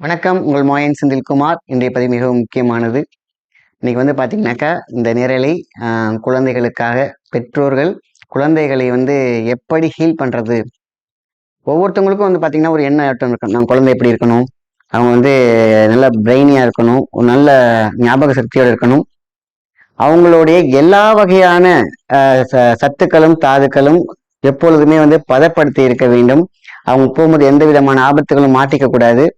வணக்கம். உங்கள் மோயன் செந்தில்குமார் இன்றைய பதிவு மிகவும் முக்கியமானது. இன்னைக்கு வந்து பார்த்தீங்கன்னாக்கா இந்த நிரலை குழந்தைகளுக்காக பெற்றோர்கள் குழந்தைகளை வந்து எப்படி ஹீல் பண்ணுறது ஒவ்வொருத்தவங்களுக்கும் வந்து பார்த்தீங்கன்னா ஒரு எண்ணம் ஆட்டம் இருக்கும். நம்ம குழந்தை எப்படி இருக்கணும்? அவங்க வந்து நல்ல பிரெயினியாக இருக்கணும். ஒரு நல்ல ஞாபக சக்தியோடு இருக்கணும். அவங்களுடைய எல்லா வகையான ச- சத்துக்களும் தாதுக்களும் எப்பொழுதுமே வந்து பதப்படுத்தி இருக்க வேண்டும். அவங்க போகும்போது எந்த விதமான ஆபத்துகளும் மாட்டிக்க கூடாது.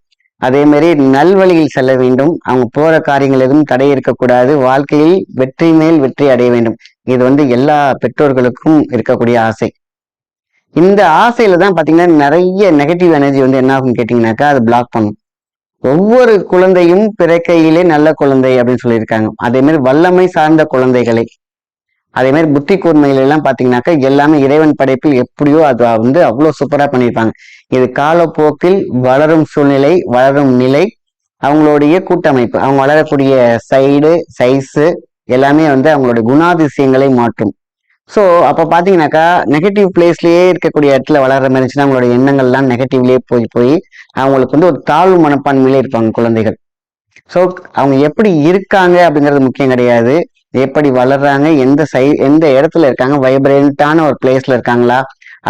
அதே மாதிரி நல்வழியில் செல்ல வேண்டும். அவங்க போற காரியங்கள் எதுவும் தடை இருக்கக்கூடாது. வாழ்க்கையில் வெற்றி மேல் வெற்றி அடைய வேண்டும். இது வந்து எல்லா பெற்றோர்களுக்கும் இருக்கக்கூடிய ஆசை. இந்த ஆசையில தான் பாத்தீங்கன்னா நிறைய நெகட்டிவ் எனர்ஜி வந்து என்ன ஆகும் கேட்டீங்கன்னாக்கா அது பிளாக் பண்ணும். ஒவ்வொரு குழந்தையும் பிறக்கையிலே நல்ல குழந்தை அப்படின்னு சொல்லியிருக்காங்க. அதே மாதிரி வல்லமை சார்ந்த குழந்தைகளை அதே மாதிரி புத்தி கூர்மையில எல்லாம் பாத்தீங்கன்னாக்கா எல்லாமே இறைவன் படைப்பில் எப்படியோ அது வந்து அவ்வளவு சூப்பரா பண்ணியிருப்பாங்க இது காலப்போக்கில் வளரும் சூழ்நிலை வளரும் நிலை அவங்களுடைய கூட்டமைப்பு அவங்க வளரக்கூடிய சைடு சைஸு எல்லாமே வந்து அவங்களுடைய குணாதிசயங்களை மாற்றும். ஸோ அப்போ பார்த்தீங்கன்னாக்கா நெகட்டிவ் பிளேஸ்லயே இருக்கக்கூடிய இடத்துல வளர்ற மாதிரி இருந்துச்சுன்னா அவங்களோட எண்ணங்கள்லாம் நெகட்டிவ்லயே போய் போய் அவங்களுக்கு வந்து ஒரு தாழ்வு மனப்பான்மையிலே இருப்பாங்க குழந்தைகள். ஸோ அவங்க எப்படி இருக்காங்க அப்படிங்கிறது முக்கியம் கிடையாது. எப்படி வளர்றாங்க எந்த சை எந்த இடத்துல இருக்காங்க வைப்ரண்டான ஒரு பிளேஸ்ல இருக்காங்களா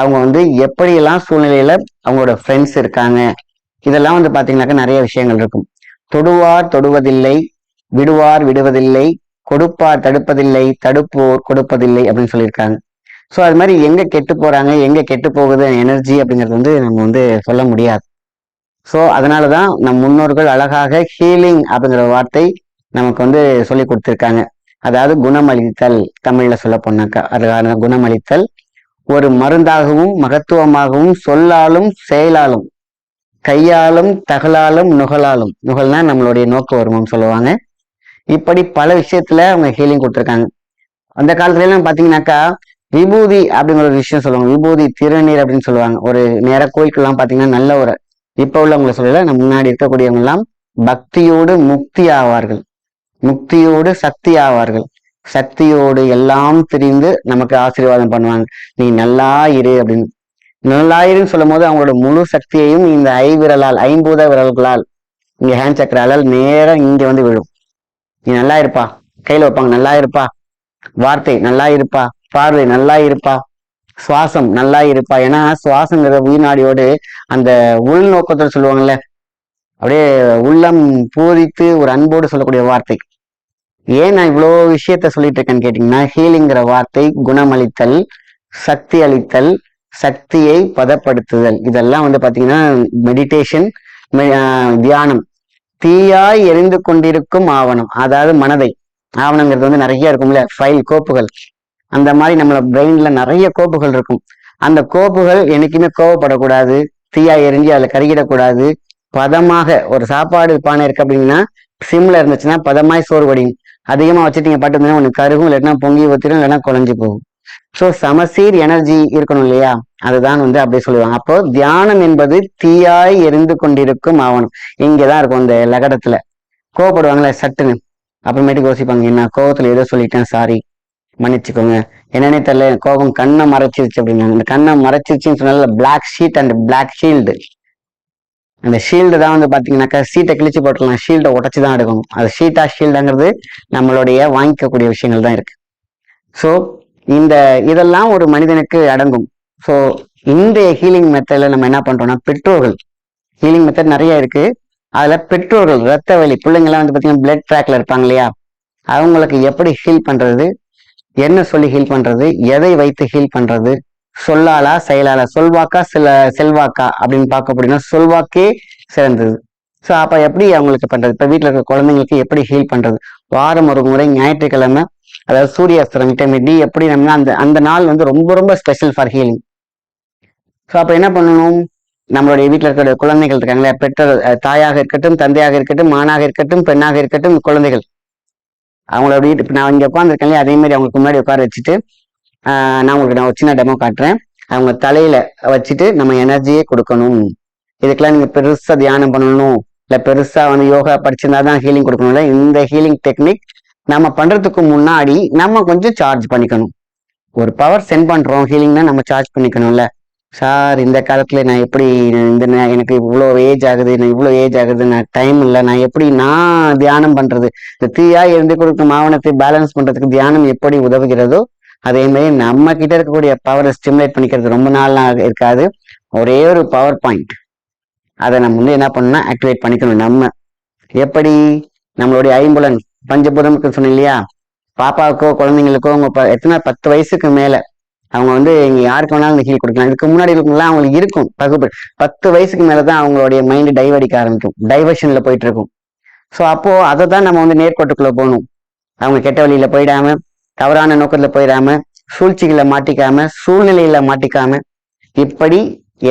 அவங்க வந்து எப்படியெல்லாம் சூழ்நிலையில அவங்களோட ஃப்ரெண்ட்ஸ் இருக்காங்க இதெல்லாம் வந்து பாத்தீங்கன்னாக்கா நிறைய விஷயங்கள் இருக்கும். தொடுவார் தொடுவதில்லை விடுவார் விடுவதில்லை கொடுப்பார் தடுப்பதில்லை தடுப்போர் கொடுப்பதில்லை அப்படின்னு சொல்லியிருக்காங்க. ஸோ அது மாதிரி எங்க கெட்டு போறாங்க எங்க கெட்டு போகுது எனர்ஜி அப்படிங்கிறது வந்து நம்ம வந்து சொல்ல முடியாது. ஸோ அதனால தான் நம் முன்னோர்கள் அழகாக ஹீலிங் அப்படிங்கிற வார்த்தை நமக்கு வந்து சொல்லி கொடுத்துருக்காங்க. அதாவது குணமளித்தல் தமிழ்ல சொல்ல போனாக்கா அதுக்கான குணமளித்தல். ஒரு மருந்தாகவும் மகத்துவமாகவும் சொல்லாலும் செயலாலும் கையாலும் தகலாலும் நுகலாலும் நுகல்னா நம்மளுடைய நோக்க வருமம் சொல்லுவாங்க. இப்படி பல விஷயத்துல அவங்க ஹீலிங் கொடுத்துருக்காங்க. அந்த காலத்துல எல்லாம் பாத்தீங்கன்னாக்கா விபூதி அப்படிங்கிற ஒரு விஷயம் சொல்லுவாங்க. விபூதி திருநீர் அப்படின்னு சொல்லுவாங்க. ஒரு நேர கோயிலுக்கெல்லாம் பாத்தீங்கன்னா நல்ல ஒரு இப்ப உள்ளவங்களை சொல்லல நம்ம முன்னாடி இருக்கக்கூடியவங்க எல்லாம் பக்தியோடு முக்தி ஆவார்கள். முக்தியோடு சக்தி ஆவார்கள் சக்தியோடு எல்லாம் தெரிந்து நமக்கு ஆசீர்வாதம் பண்ணுவாங்க. நீ நல்லா இரு அப்படின்னு. நல்லா இருன்னு சொல்லும் போது அவங்களோட முழு சக்தியையும் இந்த ஐவிரலால் ஐம்பூத விரல்களால் இங்க ஹேண்ட் சக்கரால் நேரம் இங்க வந்து விழும். நீ நல்லா இருப்பா. கையில வைப்பாங்க நல்லா இருப்பா. வார்த்தை நல்லா இருப்பா. பார்வை நல்லா இருப்பா. சுவாசம் நல்லா இருப்பா. ஏன்னா சுவாசங்கிற உயிர்நாடியோடு அந்த உள்நோக்கத்தோடு சொல்லுவாங்கல்ல அப்படியே உள்ளம் பூரித்து ஒரு அன்போடு சொல்லக்கூடிய வார்த்தை. ஏன் நான் இவ்வளோ விஷயத்த சொல்லிட்டு இருக்கேன்னு கேட்டிங்கன்னா ஹீலிங்கிற வார்த்தை குணமளித்தல் சக்தி அளித்தல் சக்தியை பதப்படுத்துதல். இதெல்லாம் வந்து பாத்தீங்கன்னா மெடிடேஷன் தியானம். தீயாய் எரிந்து கொண்டிருக்கும் ஆவணம் அதாவது மனதை. ஆவணங்கிறது வந்து நிறைய இருக்கும்ல ஃபைல் கோப்புகள். அந்த மாதிரி நம்மளோட பிரெயின்ல நிறைய கோப்புகள் இருக்கும். அந்த கோப்புகள் என்னைக்குமே கோவப்படக்கூடாது தீயா எரிஞ்சு அதுல கருகிடக்கூடாது. பதமாக ஒரு சாப்பாடு பானை இருக்கு அப்படின்னா சிம்ல இருந்துச்சுன்னா பதமாய் சோறு அதிகமா வச்சுட்டீங்க பாட்டு உனக்கு கருகும் இல்லைன்னா பொங்கி ஊத்திரும் இல்லைன்னா குழஞ்சு போகும். ஸோ சமசீர் எனர்ஜி இருக்கணும் இல்லையா? அதுதான் வந்து அப்படியே சொல்லுவாங்க. அப்போ தியானம் என்பது தீயாய் எரிந்து கொண்டிருக்கும் ஆவணம். இங்கதான் இருக்கும் இந்த லகடத்துல. கோவப்படுவாங்களே சட்டுன்னு. அப்புறமேட்டுக்கு யோசிப்பாங்க என்ன கோவத்துல ஏதோ சொல்லிட்டேன் சாரி மன்னிச்சுக்கோங்க. என்னன்னே தெரியல கோபம் கண்ணை மறைச்சிருச்சு அப்படின்னாங்க. இந்த கண்ணை மறைச்சிருச்சுன்னு சொன்னால black sheet and black shield அந்த ஷீல்டு தான் வந்து பார்த்தீங்கன்னாக்கா சீட்டை கிழிச்சு போட்டுக்கலாம் ஷீல்டை உடச்சு தான் எடுக்கணும். அது ஷீட்டா ஷீல்டுங்கிறது நம்மளுடைய வாங்கிக்கக்கூடிய விஷயங்கள் தான் இருக்கு. ஸோ இந்த இதெல்லாம் ஒரு மனிதனுக்கு அடங்கும். ஸோ இந்த ஹீலிங் மெத்தடில் நம்ம என்ன பண்றோம்னா பெற்றோர்கள். ஹீலிங் மெத்தட் நிறைய இருக்கு. அதில் பெற்றோர்கள் ரத்த வலி பிள்ளைங்கெல்லாம் வந்து பார்த்தீங்கன்னா பிளட் ட்ராக்ல இருப்பாங்க இல்லையா? அவங்களுக்கு எப்படி ஹீல் பண்றது? என்ன சொல்லி ஹீல் பண்றது? எதை வைத்து ஹீல் பண்றது? சொல்லாலா செயலாலா சொல்வாக்கா சில செல்வாக்கா? அப்படின்னு பார்க்க அப்படின்னா சொல்வாக்கே சிறந்தது. ஸோ அப்ப எப்படி அவங்களுக்கு பண்றது? இப்ப வீட்டுல இருக்க குழந்தைங்களுக்கு எப்படி ஹீல் பண்றது? வாரம் ஒரு முறை ஞாயிற்றுக்கிழமை அதாவது சூரியாஸ்திரம் விட்டமின் டி எப்படி நம்ம அந்த அந்த நாள் வந்து ரொம்ப ரொம்ப ஸ்பெஷல் ஃபார் ஹீலிங் ஸோ அப்ப என்ன பண்ணணும்? நம்மளுடைய வீட்டில் இருக்கிற குழந்தைகள் இருக்காங்களே பெற்றோர் தாயாக இருக்கட்டும் தந்தையாக இருக்கட்டும் மானாக இருக்கட்டும் பெண்ணாக இருக்கட்டும் குழந்தைகள். அவங்களோட வீட்டு நான் இங்கே உட்காந்துருக்கேன் அதே மாதிரி அவங்களுக்கு முன்னாடி உட்கார வச்சுட்டு நான் உங்களுக்கு நான் ஒரு சின்ன டெமோ காட்டுறேன். அவங்க தலையில வச்சுட்டு நம்ம எனர்ஜியே கொடுக்கணும். இதுக்கெல்லாம் நீங்க பெருசா தியானம் பண்ணணும். இல்ல பெருசா வந்து யோகா படிச்சிருந்தா தான் ஹீலிங் கொடுக்கணும்ல இந்த ஹீலிங் டெக்னிக் நம்ம பண்றதுக்கு முன்னாடி நம்ம கொஞ்சம் சார்ஜ் பண்ணிக்கணும். ஒரு பவர் சென்ட் பண்றோம் ஹீலிங்னா நம்ம சார்ஜ் பண்ணிக்கணும்ல சார் இந்த காலத்துல நான் எப்படி இந்த எனக்கு இவ்வளோ ஏஜ் ஆகுது நான் இவ்வளோ ஏஜ் ஆகுது நான் டைம் இல்லை நான் எப்படி நான் தியானம் பண்றது? இந்த தீயா இருந்து கொடுக்கும் ஆவணத்தை பேலன்ஸ் பண்றதுக்கு தியானம் எப்படி உதவுகிறதோ அதே மாதிரி நம்ம கிட்ட இருக்கக்கூடிய பவரை ஸ்டிமுலேட் பண்ணிக்கிறது ரொம்ப நாள்லாம் இருக்காது. ஒரே ஒரு பவர் பாயிண்ட் அதை நம்ம வந்து என்ன பண்ணணும்னா ஆக்டிவேட் பண்ணிக்கணும். நம்ம எப்படி நம்மளுடைய ஐம்புலன் பஞ்சபுதமுக்கு சொன்னேன் இல்லையா? பாப்பாவுக்கோ குழந்தைங்களுக்கோ அவங்க ப- எத்தனை பத்து வயசுக்கு மேல அவங்க வந்து இங்க யாருக்கு வேணாலும் இந்த ஹீல் கொடுக்கலாம். இதுக்கு முன்னாடி இருக்கவங்களாம் அவங்களுக்கு இருக்கும். பகுப்பு. பத்து வயசுக்கு மேலதான் அவங்களுடைய மைண்ட் டைவடிக்க ஆரம்பிக்கும். டைவர்ஷன்ல போயிட்டு இருக்கும். ஸோ அப்போ அதை தான் நம்ம வந்து நேர்கோட்டுக்குள்ள போகணும். அவங்க கெட்ட வழியில போயிடாம தவறான நோக்கத்துல போயிடாம சூழ்ச்சிகளை மாட்டிக்காம சூழ்நிலையில மாட்டிக்காம இப்படி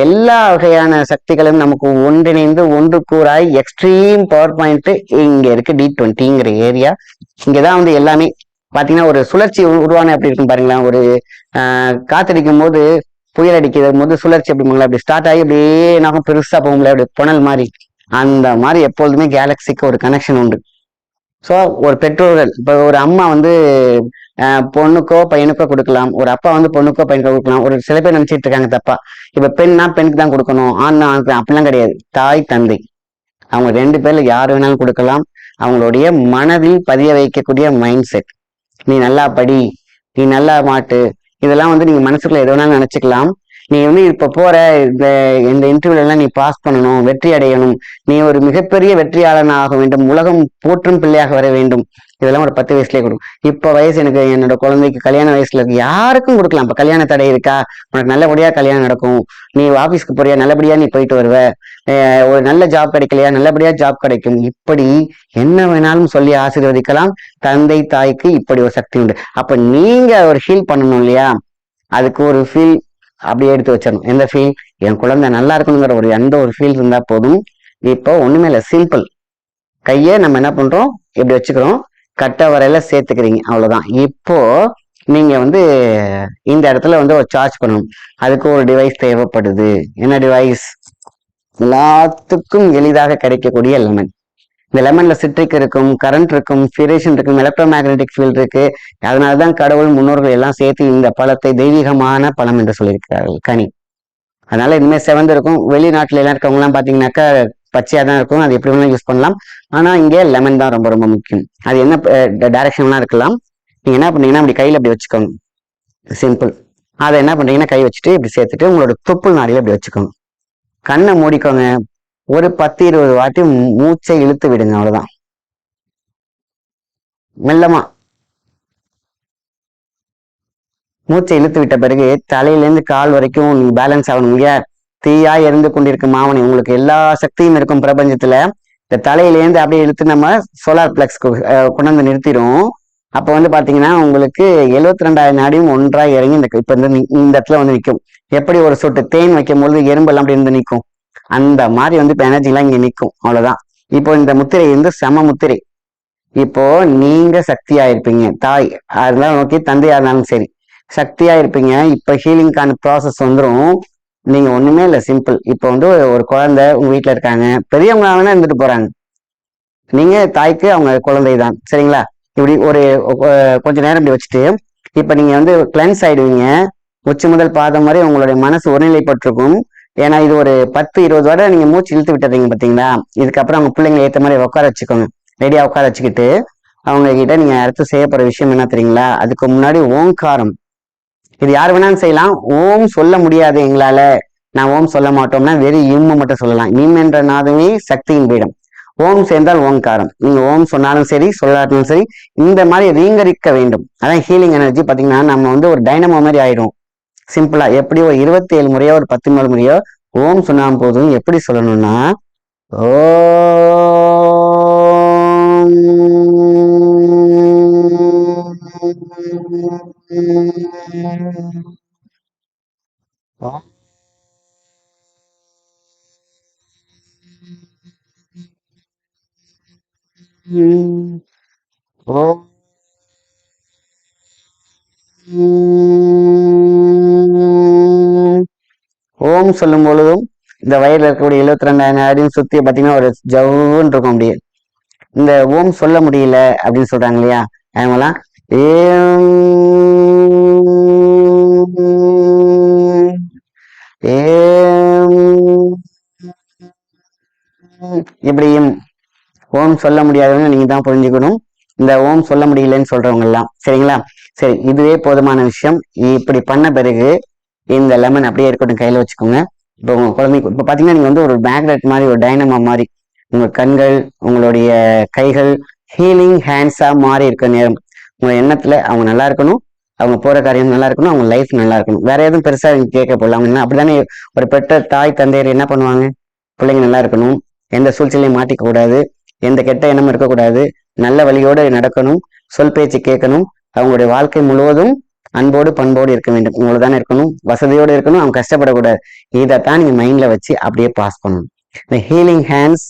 எல்லா வகையான சக்திகளும் நமக்கு ஒன்றிணைந்து ஒன்று கூறாய் எக்ஸ்ட்ரீம் பவர் பாயிண்ட் இங்க இருக்கு டி டுவெண்ட்டிங்கிற ஏரியா இங்கதான் வந்து எல்லாமே பாத்தீங்கன்னா ஒரு சுழற்சி உருவான அப்படி இருக்கும் பாருங்களேன். ஒரு ஆஹ், காத்தடிக்கும் போது புயல் அடிக்கிற போது சுழற்சி அப்படிங்களா அப்படி ஸ்டார்ட் ஆகி அப்படியே நகம் பெருசா போகும்ல அப்படி புனல் மாதிரி. அந்த மாதிரி எப்பொழுதுமே கேலக்சிக்கு ஒரு கனெக்ஷன் உண்டு. ஸோ ஒரு பெற்றோர்கள் இப்போ ஒரு அம்மா வந்து பொண்ணுக்கோ பையனுக்கோ கொடுக்கலாம். ஒரு அப்பா வந்து பொண்ணுக்கோ பையனுக்கோ கொடுக்கலாம். ஒரு சில பேர் நினைச்சிட்டு இருக்காங்க தப்பா. இப்ப பெண்ணா பெண்ணுக்கு தான் கொடுக்கணும் ஆண் ஆணுக்கு அப்படிலாம் கிடையாது. தாய் தந்தை. அவங்க ரெண்டு பேர்ல யார் வேணாலும் கொடுக்கலாம். அவங்களுடைய மனதில் பதிய வைக்கக்கூடிய மைண்ட் செட் நீ நல்லா படி நீ நல்லா மாட்டு. இதெல்லாம் வந்து நீங்க மனசுக்குள்ள எது வேணாலும் நினைச்சுக்கலாம். நீ வந்து இப்ப போற இந்த இந்த இன்டர்வியூல எல்லாம் நீ பாஸ் பண்ணணும் வெற்றி அடையணும். நீ ஒரு மிகப்பெரிய வெற்றியாளன் ஆக வேண்டும். உலகம் போற்றும் பிள்ளையாக வர வேண்டும். இதெல்லாம் ஒரு பத்து வயசுலேயே கொடுக்கும் இப்ப வயசு எனக்கு என்னோட குழந்தைக்கு கல்யாண வயசுல இருக்கு. யாருக்கும் கொடுக்கலாம். இப்ப கல்யாண தடை இருக்கா? உனக்கு நல்லபடியா கல்யாணம் நடக்கும். நீ ஆபீஸ்க்கு போறியா? நல்லபடியா நீ போயிட்டு வருவ. அஹ் ஒரு நல்ல ஜாப் கிடைக்கலையா? நல்லபடியா ஜாப் கிடைக்கும். இப்படி என்ன வேணாலும் சொல்லி ஆசீர்வதிக்கலாம். தந்தை தாய்க்கு இப்படி ஒரு சக்தி உண்டு. அப்ப நீங்க ஒரு ஃபீல் பண்ணணும் இல்லையா? அதுக்கு ஒரு ஃபீல் அப்படியே எடுத்து வச்சிடணும். எந்த ஃபீல் என் குழந்தை நல்லா இருக்கணுங்கிற ஒரு எந்த ஒரு ஃபீல் இருந்தால் போதும். இப்போ ஒன்றுமே இல்லை சிம்பிள் கையை நம்ம என்ன பண்ணுறோம் இப்படி வச்சுக்கிறோம். கட்ட வரையில சேர்த்துக்கிறீங்க அவ்வளோதான் இப்போ நீங்க வந்து இந்த இடத்துல வந்து ஒரு சார்ஜ் பண்ணணும். அதுக்கு ஒரு டிவைஸ் தேவைப்படுது. என்ன டிவைஸ் எல்லாத்துக்கும் எளிதாக கிடைக்கக்கூடிய லெமன் இந்த லெமன்ல சிட்ரிக் இருக்கும் கரண்ட் இருக்கும் ஃபியூரேஷன் இருக்கும் எலக்ட்ரோ மேக்னெட்டிக் ஃபீல்டு இருக்கு. அதனாலதான் கடவுள் முன்னோர்கள் எல்லாம் சேர்த்து இந்த பழத்தை தெய்வீகமான பழம் என்று சொல்லியிருக்கிறார்கள் கனி. அதனால இனிமேல் செவந்து இருக்கும். வெளிநாட்டுல எல்லாம் இருக்கவங்க எல்லாம் பாத்தீங்கன்னாக்கா பச்சையா தான் இருக்கும். அது எப்படி வேணாலும் யூஸ் பண்ணலாம். ஆனா இங்கே லெமன் தான் ரொம்ப ரொம்ப முக்கியம். அது என்ன டைரக்ஷன்லாம் இருக்கலாம். நீங்க என்ன பண்ணீங்கன்னா அப்படி கையில அப்படி வச்சுக்கோங்க. சிம்பிள் அதை என்ன பண்றீங்கன்னா கை வச்சுட்டு இப்படி சேர்த்துட்டு உங்களோட தொப்புள் நாடியில் இப்படி வச்சுக்கோங்க. கண்ணை மூடிக்கோங்க. ஒரு பத்து இருபது வாட்டி மூச்சை இழுத்து விடுங்க அவ்வளவுதான். மெல்லமா. மூச்சை இழுத்து விட்ட பிறகு தலையிலேருந்து கால் வரைக்கும் நீங்க பேலன்ஸ் ஆகணும். இல்லையா தீயா எரிந்து கொண்டிருக்கும் மாவனை உங்களுக்கு எல்லா சக்தியும் இருக்கும் பிரபஞ்சத்துல. இந்த தலையிலேருந்து அப்படியே இழுத்து நம்ம சோலார் பிளக்ஸ் கொண்டு வந்து நிறுத்திடும் அப்ப வந்து பாத்தீங்கன்னா உங்களுக்கு எழுபத்தி ரெண்டாயிரம் நாடியும் ஒன்றா இறங்கி இந்த இப்ப இந்த இடத்துல வந்து நிற்கும் எப்படி ஒரு சொட்டு தேன் வைக்கும் பொழுது எறும்பெல்லாம் அப்படி இருந்து நிற்கும் அந்த மாதிரி வந்து இப்போ எனர்ஜிலாம் இங்கே நிற்கும் அவ்வளோதான் இப்போ இந்த முத்திரை வந்து சம முத்திரை. இப்போ நீங்க சக்தியா இருப்பீங்க. தாய் அதெல்லாம் நோக்கி தந்தையா இருந்தாலும் சரி. சக்தியா இருப்பீங்க. இப்ப ஹீலிங்கான ப்ராசஸ் வந்துடும் நீங்க ஒண்ணுமே இல்லை. சிம்பிள் இப்போ வந்து ஒரு குழந்தை உங்க வீட்டில் இருக்காங்க. பெரியவங்க வேணா இருந்துட்டு போறாங்க. நீங்க தாய்க்கு அவங்க குழந்தை தான். சரிங்களா? இப்படி ஒரு கொஞ்ச நேரம் இப்படி வச்சுட்டு இப்ப நீங்க வந்து கிளென்ஸ் ஆயிடுவீங்க. உச்சி முதல் பாதம் வரை உங்களுடைய மனசு ஒருநிலைப்பட்டிருக்கும். ஏன்னா இது ஒரு பத்து இருபது வரை நீங்க மூச்சு இழுத்து விட்டுறீங்க பாத்தீங்களா? இதுக்கப்புறம் அவங்க பிள்ளைங்களை ஏத்த மாதிரி உட்கார வச்சுக்கோங்க. ரெடியா உட்கார வச்சுக்கிட்டு அவங்க கிட்ட நீங்க அடுத்து செய்ய போற விஷயம் என்ன தெரியுங்களா? அதுக்கு முன்னாடி ஓங்காரம். இது யார் வேணாலும் செய்யலாம். ஓம் சொல்ல முடியாது எங்களால. நான் ஓம் சொல்ல மாட்டோம்னா வெறும் இம்மு மட்டும் சொல்லலாம். இம் என்ற நாதமே சக்தியின் பீடம். ஓம் சேர்ந்தால் ஓங்காரம். நீங்க ஓம் சொன்னாலும் சரி சொல்லாட்டாலும் சரி இந்த மாதிரி ரீங்கரிக்க வேண்டும். அதான் ஹீலிங் எனர்ஜி பாத்தீங்கன்னா நம்ம வந்து ஒரு டைனமோ மாதிரி ஆயிடும். சிம்பிளா எப்படி ஒரு இருபத்தி ஏழு முறையோ ஒரு பத்து நாலு முறையோ ஓம் சொன்னா போதும். எப்படி சொல்லணும்னா ஓ ஓ ஓ ஓம் சொல்லும் பொழுதும் இந்த வயலில் இருக்கக்கூடிய எழுபத்தி ரெண்டாயிரம் அடின்னு சுற்றி பார்த்தீங்கன்னா ஒரு ஜவுன்னு இருக்கும் அப்படியே. இந்த ஓம் சொல்ல முடியல அப்படின்னு சொல்றாங்க இல்லையா? அவங்களாம் ஏம் ஏம் இப்படியும் ஓம் சொல்ல முடியாதவங்க நீங்க தான் புரிஞ்சுக்கணும். இந்த ஓம் சொல்ல முடியலன்னு சொல்றவங்க எல்லாம். சரிங்களா? சரி இதுவே போதுமான விஷயம். இப்படி பண்ண பிறகு இந்த லெமன் அப்படியே இருக்கட்டும் கையில வச்சுக்கோங்க. இப்போ உங்க குழந்தைக்கு இப்போ பாத்தீங்கன்னா நீங்க வந்து ஒரு மேக்னெட் மாதிரி ஒரு டைனமா மாதிரி உங்க கண்கள் உங்களுடைய கைகள் ஹீலிங் ஹேண்ட்ஸா மாறி இருக்க நேரம். உங்க எண்ணத்துல அவங்க நல்லா இருக்கணும் அவங்க போற காரியம் நல்லா இருக்கணும் அவங்க லைஃப் நல்லா இருக்கணும். வேற எதுவும் பெருசா நீங்கள் கேட்க போடலாம் அவங்க என்ன அப்படிதானே ஒரு பெற்ற தாய் தந்தையர் என்ன பண்ணுவாங்க? பிள்ளைங்க நல்லா இருக்கணும் எந்த சூழ்ச்சிலையும் மாட்டிக்க கூடாது எந்த கெட்ட எண்ணமும் இருக்கக்கூடாது. நல்ல வழியோடு நடக்கணும் சொல் பேச்சு கேட்கணும். அவங்களுடைய வாழ்க்கை முழுவதும் அன்போடு பண்போடு இருக்க வேண்டும். இவ்வளவுதானே இருக்கணும். வசதியோடு இருக்கணும். அவங்க கஷ்டப்படக்கூடாது. இதைத்தான் நீங்க மைண்ட்ல வச்சு அப்படியே பாஸ் பண்ணணும். இந்த ஹீலிங் ஹேண்ட்ஸ்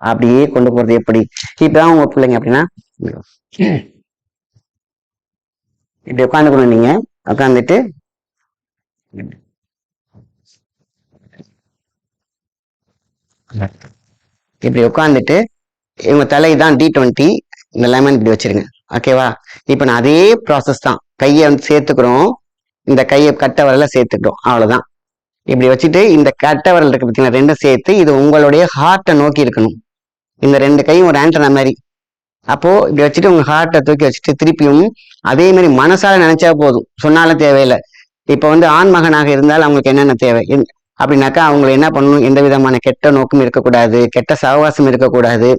அப்படியே கொண்டு போறது எப்படி? இப்பதான் உங்க பிள்ளைங்க அப்படின்னா இப்படி உட்காந்துக்கணும் நீங்க. உட்காந்துட்டு இப்படி உட்காந்துட்டு இவங்க தலை தான் டி டுவெண்ட்டி இந்த லெமன் இப்படி வச்சிருங்க. ஓகேவா இப்போ நான் அதே ப்ராசஸ் தான். கையை வந்து சேர்த்துக்கிறோம். இந்த கையை கட்ட வரல சேர்த்துக்கிறோம். அவ்வளவுதான். இப்படி வச்சுட்டு இந்த கட்ட வரல் இருக்கு பார்த்தீங்களா ரெண்டும் சேர்த்து இது உங்களுடைய ஹார்ட்டை நோக்கி இருக்கணும். இந்த ரெண்டு கையும் ஒரு ஆண்டனா மாதிரி. அப்போ இப்படி வச்சுட்டு உங்க ஹார்ட்டை தூக்கி வச்சுட்டு திருப்பியும் அதே மாதிரி மனசால நினைச்சா போதும். சொன்னாலும் தேவையில்லை. இப்போ வந்து ஆண் மகனாக இருந்தால் அவங்களுக்கு என்னென்ன தேவை? அப்படின்னாக்கா அவங்களை என்ன பண்ணணும்? எந்த விதமான கெட்ட நோக்கம் இருக்கக்கூடாது. கெட்ட சகவாசம் இருக்கக்கூடாது.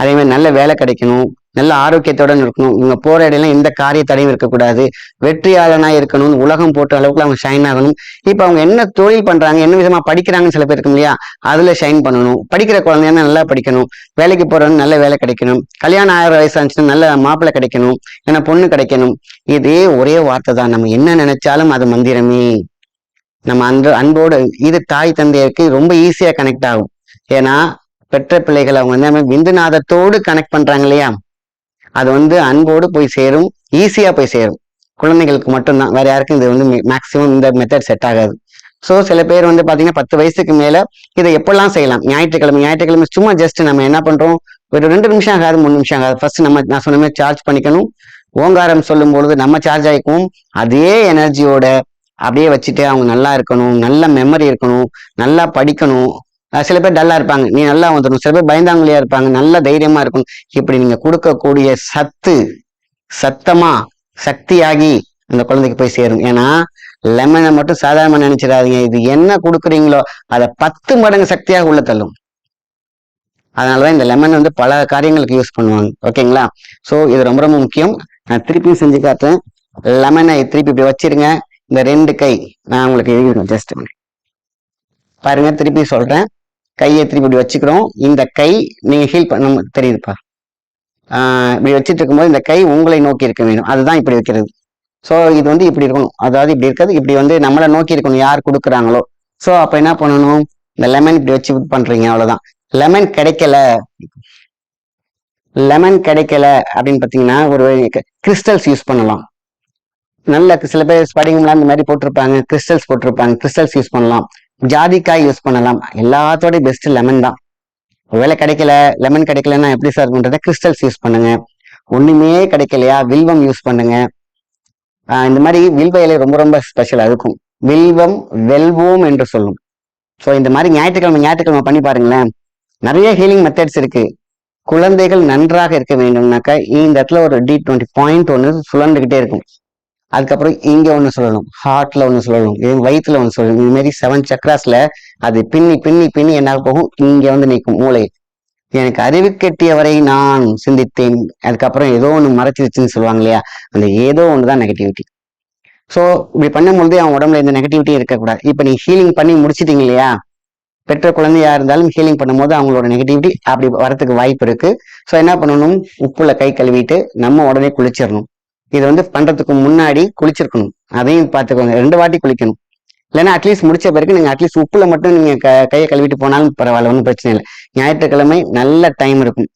அதே மாதிரி நல்ல வேலை கிடைக்கணும். நல்ல ஆரோக்கியத்துடன் இருக்கணும் இவங்க போற இடையில எந்த காரிய தடையும் இருக்கக்கூடாது. வெற்றியாளனா இருக்கணும் உலகம் போட்ட அளவுக்கு அவங்க ஷைன் ஆகணும். இப்ப அவங்க என்ன தொழில் பண்றாங்க என்ன விதமா படிக்கிறாங்கன்னு சில பேர் இருக்கும் இல்லையா அதுல ஷைன் பண்ணணும். படிக்கிற குழந்தைங்க நல்லா படிக்கணும். வேலைக்கு போறவங்க நல்ல வேலை கிடைக்கணும். கல்யாணம் ஆயிரம் வயசு ஆச்சுன்னா நல்ல மாப்பிள்ளை கிடைக்கணும். ஏன்னா பொண்ணு கிடைக்கணும். இதே ஒரே வார்த்தை தான். நம்ம என்ன நினைச்சாலும் அது மந்திரமே. நம்ம அன்பு அன்போடு இது தாய் தந்தையருக்கு ரொம்ப ஈஸியா கனெக்ட் ஆகும். ஏன்னா பெற்ற பிள்ளைகள் அவங்க வந்து விந்துநாதத்தோடு கனெக்ட் பண்றாங்க இல்லையா? அது வந்து அன்போடு போய் சேரும் ஈஸியாக போய் சேரும். குழந்தைகளுக்கு மட்டும்தான். வேற யாருக்கும் இது வந்து மேக்சிமம் இந்த மெத்தட் செட் ஆகாது. ஸோ சில பேர் வந்து பார்த்தீங்கன்னா பத்து வயசுக்கு மேலே இதை எப்பெல்லாம் செய்யலாம்? ஞாயிற்றுக்கிழமை ஞாயிற்றுக்கிழமை சும்மா ஜஸ்ட் நம்ம என்ன பண்ணுறோம் ஒரு ரெண்டு நிமிஷம் ஆகாது மூணு நிமிஷம் ஆகாது. ஃபர்ஸ்ட் நம்ம நான் சொன்ன மாதிரி சார்ஜ் பண்ணிக்கணும். ஓங்காரம் சொல்லும் பொழுது நம்ம சார்ஜ் ஆகிக்குவோம். அதே எனர்ஜியோட அப்படியே வச்சுட்டு அவங்க நல்லா இருக்கணும் நல்ல மெமரி இருக்கணும் நல்லா படிக்கணும். சில பேர் டல்லா இருப்பாங்க. நீ நல்லா வந்துடும் சில பேர் பயந்தாங்குழியா இருப்பாங்க. நல்லா தைரியமா இருக்கும் இப்படி நீங்க கொடுக்கக்கூடிய சத்து சத்தமா சக்தியாகி அந்த குழந்தைக்கு போய் சேரும். ஏன்னா லெமனை மட்டும் சாதாரணமா நினைச்சிடாதீங்க. இது என்ன கொடுக்குறீங்களோ அதை பத்து மடங்கு சக்தியாக உள்ள தள்ளும். அதனாலதான் இந்த லெமன் வந்து பல காரியங்களுக்கு யூஸ் பண்ணுவாங்க. ஓகேங்களா? சோ இது ரொம்ப ரொம்ப முக்கியம். நான் திருப்பியும் செஞ்சு காட்டுறேன். லெமனை திருப்பி இப்படி வச்சிருங்க. இந்த ரெண்டு கை நான் உங்களுக்கு எழுதிடுறேன். ஜஸ்ட் பாருங்க திருப்பி சொல்றேன். கையை திருப்பி இப்படி வச்சுக்கிறோம். இந்த கை நீங்கள் ஹீல் பண்ண தெரியுதுப்பா. ஆஹ் இப்படி வச்சிட்டு இருக்கும்போது இந்த கை உங்களை நோக்கி இருக்க வேண்டும். அதுதான் இப்படி வைக்கிறது. ஸோ இது வந்து இப்படி இருக்கணும். அதாவது இப்படி இருக்கிறது இப்படி வந்து நம்மளை நோக்கி இருக்கணும். யார் கொடுக்குறாங்களோ. ஸோ அப்ப என்ன பண்ணணும்? இந்த லெமன் இப்படி வச்சு பண்றீங்க அவ்வளவுதான். லெமன் கிடைக்கல. லெமன் கிடைக்கல அப்படின்னு பார்த்தீங்கன்னா ஒரு கிறிஸ்டல்ஸ் யூஸ் பண்ணலாம். நல்ல சில பேர் ஸ்படிகம்லாம் இந்த மாதிரி போட்டிருப்பாங்க. கிறிஸ்டல்ஸ் போட்டிருப்பாங்க. கிறிஸ்டல்ஸ் யூஸ் பண்ணலாம். ஜாதிக்காய் யூஸ் பண்ணலாம். எல்லாத்தோட பெஸ்ட் லெமன் தான். ஒருவேளை கிடைக்கல லெமன் கிடைக்கலன்னா எப்படி சார் பண்றது கிறிஸ்டல்ஸ் யூஸ் பண்ணுங்க. ஒண்ணுமே கிடைக்கலையா வில்வம் யூஸ் பண்ணுங்க. ஆஹ் இந்த மாதிரி வில்வ இலை ரொம்ப ரொம்ப ஸ்பெஷல் இருக்கும் வில்வம் வெல்வோம் என்று சொல்லும். ஸோ இந்த மாதிரி ஞாயிற்றுக்கிழமை ஞாயிற்றுக்கிழமை பண்ணி பாருங்களேன். நிறைய ஹீலிங் மெத்தட்ஸ் இருக்கு. குழந்தைகள் நன்றாக இருக்க வேண்டும்னாக்கா இந்த இடத்துல ஒரு டி டுவெண்ட்டி பாயிண்ட் ஒன்று சுழண்டுகிட்டே இருக்கும். அதுக்கப்புறம் இங்க ஒண்ணு சொல்லணும். ஹார்ட்ல ஒண்ணு சொல்லணும். இது வயிற்றுல ஒண்ணு சொல்லணும். இது மாதிரி செவன் சக்ராஸ்ல அது பின்னி பின்னி பின்னி என்ன போகும். இங்க வந்து நிற்கும் மூளை. எனக்கு அறிவு கெட்டியவரை நான் சிந்தித்தேன். அதுக்கப்புறம் ஏதோ ஒண்ணு மறைச்சிருச்சுன்னு சொல்லுவாங்க இல்லையா? அந்த ஏதோ ஒண்ணுதான் நெகட்டிவிட்டி ஸோ இப்படி பண்ணும்பொழுது அவன் உடம்புல இந்த நெகட்டிவிட்டி இருக்கக்கூடாது. இப்போ நீ ஹீலிங் பண்ணி முடிச்சிட்டீங்க இல்லையா? பெற்ற குழந்தையா இருந்தாலும் ஹீலிங் பண்ணும்போது அவங்களோட நெகட்டிவிட்டி அப்படி வரத்துக்கு வாய்ப்பு இருக்கு. ஸோ என்ன பண்ணணும்? உப்புல கை கழுவிட்டு நம்ம உடனே குளிச்சிடணும். இது வந்து பண்றதுக்கு முன்னாடி குளிச்சிருக்கணும். அதையும் பார்த்துக்கோங்க. ரெண்டு வாட்டி குளிக்கணும். இல்லைன்னா அட்லீஸ்ட் முடிச்ச பிறகு நீங்க அட்லீஸ்ட் உப்புல மட்டும் நீங்க க- கையை கழுவிட்டு போனாலும் பரவாயில்ல ஒன்றும் பிரச்சனை இல்லை. ஞாயிற்றுக்கிழமை நல்ல டைம் இருக்கும்.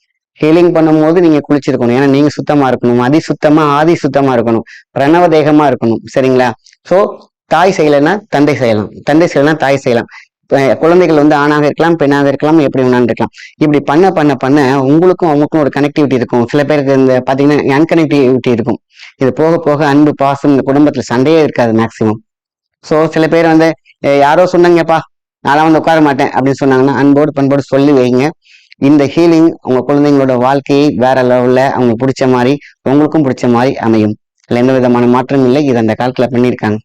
ஹீலிங் பண்ணும்போது நீங்க குளிச்சிருக்கணும். ஏன்னா நீங்க சுத்தமா இருக்கணும். அதி சுத்தமா ஆதி சுத்தமா இருக்கணும். பிரணவ தேகமா இருக்கணும். சரிங்களா? சோ தாய் செய்யலைன்னா தந்தை செய்யலாம். தந்தை செய்யலைன்னா தாய் செய்யலாம். குழந்தைகள் வந்து ஆணாக இருக்கலாம் பெண்ணாக இருக்கலாம் எப்படி வேணாலும் இருக்கலாம். இப்படி பண்ண பண்ண பண்ண உங்களுக்கும் அவங்களுக்கும் ஒரு கனெக்டிவிட்டி இருக்கும். சில பேருக்கு இந்த பாத்தீங்கன்னா அன்கனெக்டிவிட்டி இருக்கும். இது போக போக அன்பு பாசம் இந்த குடும்பத்துல சண்டையே இருக்காது மேக்சிமம் சோ சில பேர் வந்து யாரோ சொன்னாங்கப்பா நான் வந்து உட்கார மாட்டேன் அப்படின்னு சொன்னாங்கன்னா அன்போடு பண்போடு சொல்லி வைங்க. இந்த ஹீலிங் உங்க குழந்தைங்களோட வாழ்க்கையை வேற லெவல்ல அவங்களுக்கு பிடிச்ச மாதிரி உங்களுக்கும் பிடிச்ச மாதிரி அமையும். இல்லை எந்த விதமான மாற்றமும் இல்லை. இது அந்த காலத்துல பண்ணியிருக்காங்க.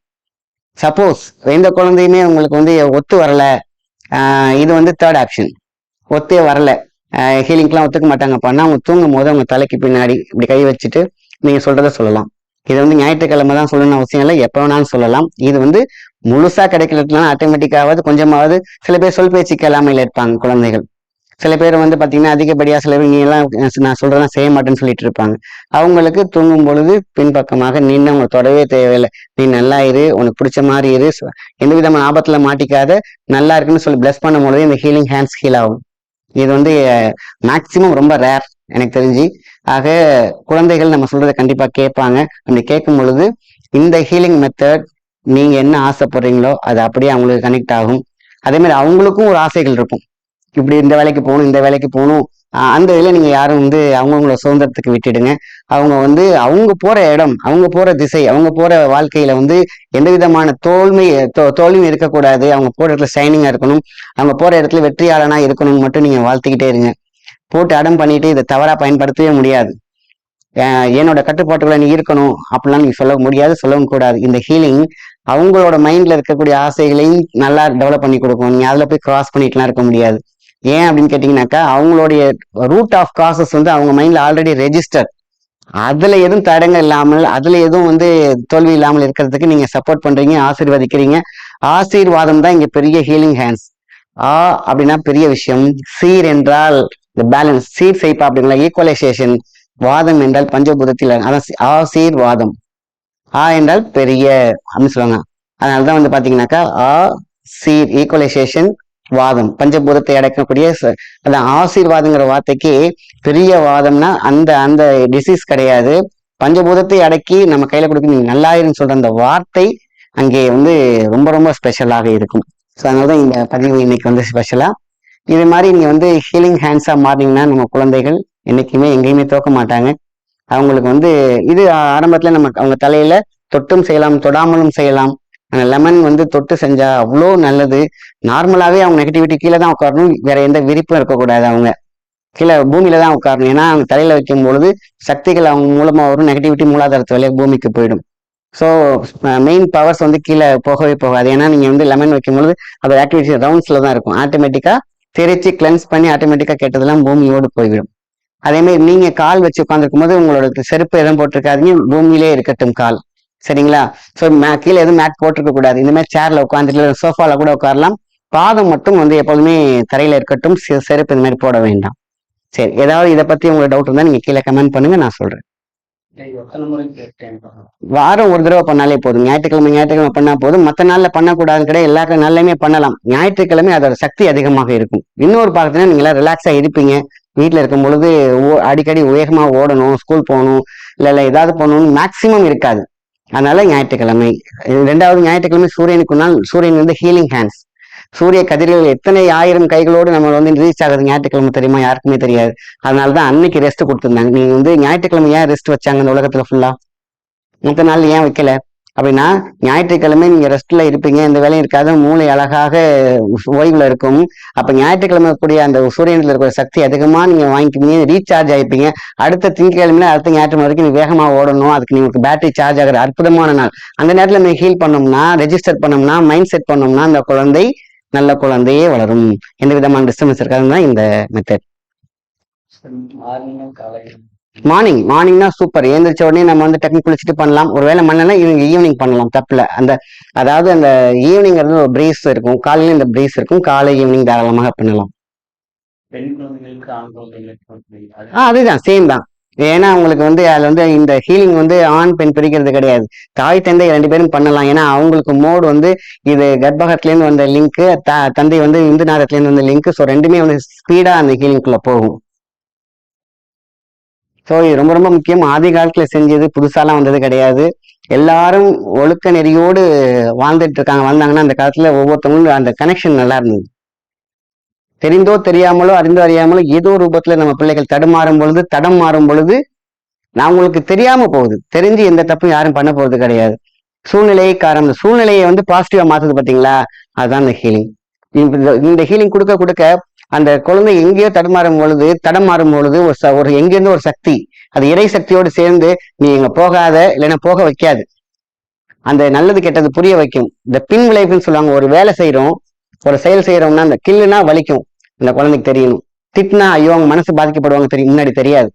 சப்போஸ் எந்த குழந்தையுமே உங்களுக்கு வந்து ஒத்து வரல. ஆஹ் இது வந்து தேர்ட் ஆப்ஷன் ஒத்தே வரல. ஹீலிங்க்கெலாம் ஒத்துக்க மாட்டாங்க அவங்க தூங்கும் போது அவங்க தலைக்கு பின்னாடி இப்படி கை வச்சுட்டு நீங்க சொல்றத சொல்லலாம். இது வந்து ஞாயிற்றுக்கிழமை தான் சொல்லணும்னு அவசியம் இல்லை. எப்போ வேணாலும் சொல்லலாம். இது வந்து முழுசா கிடைக்கலனாலும் ஆட்டோமேட்டிக்காவது கொஞ்சமாவது சில பேர் சொல் பேச்சு கேளாமையில் இருப்பாங்க குழந்தைகள். சில பேர் வந்து பாத்தீங்கன்னா அதிகப்படியா சில பேர் நீ எல்லாம் நான் சொல்றதெல்லாம் செய்ய மாட்டேன்னு சொல்லிட்டு இருப்பாங்க. அவங்களுக்கு தூங்கும் பொழுது பின்பக்கமாக நின்று அவங்க தொடவே தேவையில்லை. நீ நல்லா இரு. உனக்கு பிடிச்ச மாதிரி இரு. எந்த விதமான ஆபத்துல மாட்டிக்காத. நல்லா இருக்குன்னு சொல்லி பிளஸ் பண்ணும் பொழுது இந்த ஹீலிங் ஹேண்ட்ஸ் ஹீல் ஆகும். இது வந்து மேக்சிமம் ரொம்ப ரேர் எனக்கு தெரிஞ்சு. ஆக குழந்தைகள் நம்ம சொல்றதை கண்டிப்பா கேட்பாங்க. அப்படி கேட்கும் பொழுது இந்த ஹீலிங் மெத்தட் நீங்க என்ன ஆசைப்படுறீங்களோ அது அப்படியே அவங்களுக்கு கனெக்ட் ஆகும். அதே மாதிரி அவங்களுக்கும் ஒரு ஆசைகள் இருக்கும். இப்படி இந்த வேலைக்கு போகணும் இந்த வேலைக்கு போகணும். அந்த இதில் நீங்கள் யாரும் வந்து அவங்கவுங்களோட சுதந்திரத்துக்கு விட்டுடுங்க. அவங்க வந்து அவங்க போகிற இடம் அவங்க போகிற திசை அவங்க போகிற வாழ்க்கையில் வந்து எந்த விதமான தோல்மை தோல்வியும் இருக்கக்கூடாது. அவங்க போகிற இடத்துல ஷைனிங்காக இருக்கணும். அவங்க போகிற இடத்துல வெற்றியாளனாக இருக்கணும்னு மட்டும் நீங்கள் வாழ்த்துக்கிட்டே இருங்க. போட்டு அடம் பண்ணிட்டு இதை தவறாக பயன்படுத்தவே முடியாது. என்னோட கட்டுப்பாட்டுகளை நீ இருக்கணும் அப்படிலாம் நீ சொல்ல முடியாது சொல்லவும் கூடாது. இந்த ஹீலிங் அவங்களோட மைண்ட்ல இருக்கக்கூடிய ஆசைகளையும் நல்லா டெவலப் பண்ணி கொடுக்கும். நீங்க அதுல போய் கிராஸ் பண்ணிட்டுலாம் இருக்க முடியாது. ஏன் அப்படின்னு கேட்டீங்கன்னாக்கா அவங்களுடைய ரூட் ஆஃப் காசஸ் வந்து அவங்க மைண்ட்ல ஆல்ரெடி ரெஜிஸ்டர் அதுல எதுவும் தடங்கள் இல்லாமல் அதுல எதுவும் வந்து தோல்வி இல்லாமல் இருக்கிறதுக்கு நீங்க சப்போர்ட் பண்றீங்க ஆசீர்வதிக்கிறீங்க. ஆசீர்வாதம் தான் இங்க பெரிய ஹீலிங் ஹேண்ட்ஸ் ஆ அப்படின்னா பெரிய விஷயம். சீர் என்றால் இந்த பேலன்ஸ் சீர் செய்ப்பா அப்படிங்களா ஈக்குவலைசேஷன் வாதம் என்றால் பஞ்சபூதத்தில் அதான் ஆசீர்வாதம். ஆ என்றால் பெரிய அப்படின்னு சொல்லுவாங்க. அதனாலதான் வந்து பாத்தீங்கன்னாக்கா ஆ சீர் ஈக்குவலைசேஷன் வாதம். பஞ்சபூதத்தை அடைக்கக்கூடிய அதான் ஆசீர்வாதங்கிற வார்த்தைக்கு பெரிய வாதம்னா அந்த அந்த டிசீஸ் கிடையாது. பஞ்சபூதத்தை அடக்கி நம்ம கையில கொடுக்க நீங்க நல்லாயிருன்னு சொல்ற அந்த வார்த்தை அங்கே வந்து ரொம்ப ரொம்ப ஸ்பெஷலாக இருக்கும். ஸோ அதனாலதான் இந்த பதிவு இன்னைக்கு வந்து ஸ்பெஷலாக இது மாதிரி நீங்க வந்து ஹீலிங் ஹேண்ட்ஸா மாறினீங்கன்னா நம்ம குழந்தைகள் என்னைக்குமே எங்கேயுமே தோக்க மாட்டாங்க. அவங்களுக்கு வந்து இது ஆரம்பத்துல நம்ம அவங்க தலையில தொட்டும் செய்யலாம் தொடாமலும் செய்யலாம். லெமன் வந்து தொட்டு செஞ்சா அவ்வளோ நல்லது. நார்மலாகவே அவங்க நெகட்டிவிட்டி கீழே தான் உட்காரணும். வேற எந்த விரிப்பும் இருக்கக்கூடாது அவங்க. கீழே பூமியில தான் உட்காரணும். ஏன்னா அவங்க தலையில வைக்கும் பொழுது சக்திகள் அவங்க மூலமா வரும். நெகட்டிவிட்டி மூலாதாரத்து வழியாக பூமிக்கு போயிடும். ஸோ மெயின் பவர்ஸ் வந்து கீழே போகவே போகாது. ஏன்னா நீங்க வந்து லெமன் வைக்கும் பொழுது அதோட ஆக்டிவிட்டி ரவுண்ட்ஸ்ல தான் இருக்கும். ஆட்டோமேட்டிக்கா திரிச்சு கிளென்ஸ் பண்ணி ஆட்டோமேட்டிக்கா கெட்டதெல்லாம் பூமியோடு போய்விடும். அதே மாதிரி நீங்க கால் வச்சு உட்காந்துருக்கும் போது உங்களோட செருப்பு எதுவும் போட்டிருக்காதீங்க பூமியிலே இருக்கட்டும் கால். சரிங்களா? ஸோ கீழே எதுவும் மேட் போட்டிருக்க கூடாது. இந்த மாதிரி சேர்ல உட்காந்துட்டு சோஃபால கூட உட்காரலாம். பாதம் மட்டும் வந்து எப்போதுமே தரையில இருக்கட்டும் செருப்பு இந்த மாதிரி போட வேண்டாம். சரி ஏதாவது இதை பத்தி உங்களுக்கு டவுட் இருந்தா நீங்க கீழே கமெண்ட் பண்ணுங்க நான் சொல்றேன். வாரம் ஒரு தடவை பண்ணாலே போதும். ஞாயிற்றுக்கிழமை ஞாயிற்றுக்கிழமை பண்ணா போதும். மற்ற நாள்ல பண்ணக்கூடாது கிடையாது எல்லா நாள்லயுமே பண்ணலாம். ஞாயிற்றுக்கிழமை அதோட சக்தி அதிகமாக இருக்கும். இன்னொரு பார்த்தீங்கன்னா நீங்க ரிலாக்ஸா இருப்பீங்க. வீட்டில் இருக்கும் பொழுது அடிக்கடி வேகமா ஓடணும் ஸ்கூல் போகணும் இல்ல இல்லை ஏதாவது போகணும்னு மேக்சிமம் இருக்காது. அதனால ஞாயிற்றுக்கிழமை. ரெண்டாவது ஞாயிற்றுக்கிழமை சூரியனுக்கு நாள் சூரியன் வந்து ஹீலிங் ஹேண்ட்ஸ் சூரிய கதிர்கள் எத்தனை ஆயிரம் கைகளோடு நம்ம வந்து ரீச் ஆகுது ஞாயிற்றுக்கிழமை தெரியுமா? யாருக்குமே தெரியாது. அதனாலதான் அன்னைக்கு ரெஸ்ட் கொடுத்துருந்தாங்க. நீங்க வந்து ஞாயிற்றுக்கிழமை ஏன் ரெஸ்ட் வச்சாங்க இந்த உலகத்துல ஃபுல்லா மற்ற நாள் ஏன் வைக்கல? அப்படின்னா ஞாயிற்றுக்கிழமை நீங்க ரெஸ்ட்ல இருப்பீங்க. எந்த வேலையும் இருக்காது. மூளை அழகாக ஓய்வுல இருக்கும். அப்ப ஞாயிற்றுக்கிழமை கூடிய அந்த சூரியனில் இருக்கிற சக்தி அதிகமா நீங்க வாங்கிக்குவீங்க ரீசார்ஜ் ஆயிப்பீங்க. அடுத்த திங்கக்கிழமை அடுத்த ஞாயிற்றுக்கிழமை வரைக்கும் நீ வேகமா ஓடணும். அதுக்கு நீங்களுக்கு பேட்டரி சார்ஜ் ஆகிற அற்புதமான நாள். அந்த நேரத்துல நீங்க ஹீல் பண்ணோம்னா ரெஜிஸ்டர் பண்ணோம்னா மைண்ட் செட் பண்ணோம்னா அந்த குழந்தை நல்ல குழந்தையே வளரும் எந்த விதமான டிஸ்டர்பன்ஸ் இருக்காதுன்னா இந்த மெத்தட் மார்னிங் மார்னிங்னா சூப்பர் ஏந்திரிச்ச உடனே நம்ம வந்து டெக்னிக் குளிச்சுட்டு பண்ணலாம். ஒருவேளை பண்ணலாம் இவங்க ஈவினிங் பண்ணலாம். தப்புல. அந்த அதாவது அந்த ஈவினிங்கிறது ஒரு பிரீஸ் இருக்கும். காலையில இந்த பிரீஸ் இருக்கும். காலை ஈவினிங் தாராளமாக பண்ணலாம். அதுதான். சேம் தான். ஏன்னா அவங்களுக்கு வந்து அதில் வந்து இந்த ஹீலிங் வந்து ஆண் பெண் பிரிக்கிறது கிடையாது. தாய் தந்தை ரெண்டு பேரும் பண்ணலாம். ஏன்னா அவங்களுக்கு மோடு வந்து இது கர்ப்பகத்துலேருந்து வந்த வந்த லிங்க் தந்தை வந்து இந்து நாதத்துலேருந்து வந்த லிங்க் ஸோ ரெண்டுமே வந்து ஸ்பீடாக அந்த ஹீலிங்குள்ள போகும். ஸோ இது ரொம்ப ரொம்ப முக்கியம். ஆதி காலத்தில் செஞ்சது புதுசாலாம் வந்தது கிடையாது. எல்லாரும் ஒழுக்க நெறியோடு வாழ்ந்துட்டு இருக்காங்க. வந்தாங்கன்னா அந்த காலத்தில் ஒவ்வொருத்தவங்களும் அந்த கனெக்ஷன் நல்லா இருந்தது. தெரிந்தோ தெரியாமலோ அறிந்தோ அறியாமலோ ஏதோ ரூபத்துல நம்ம பிள்ளைகள் தடுமாறும் பொழுது தடம் மாறும் பொழுது நான் உங்களுக்கு தெரியாம போகுது. தெரிஞ்சு எந்த தப்பும் யாரும் பண்ண போறது கிடையாது. சூழ்நிலையை காரணம். சூழ்நிலையை வந்து பாசிட்டிவா மாத்துது பாத்தீங்களா? அதுதான் இந்த ஹீலிங் இந்த ஹீலிங் கொடுக்க கொடுக்க அந்த குழந்தை எங்கேயோ தடுமாறும் பொழுது தடம் மாறும் பொழுது ஒரு ச- ஒரு எங்கேருந்து ஒரு சக்தி அது இறை சக்தியோடு சேர்ந்து நீ இங்க போகாத இல்லைன்னா போக வைக்காது. அந்த நல்லது கெட்டது புரிய வைக்கும். இந்த பின் விளைவுன்னு சொல்லுவாங்க. ஒரு வேலை செய்யறோம் ஒரு செயல் செய்யறோம்னா அந்த கில்லுனா வலிக்கும். அந்த குழந்தைக்கு தெரியணும். திட்டினா ஐயோ அவங்க மனசு பாதிக்கப்படுவாங்க தெரியும் முன்னாடி தெரியாது.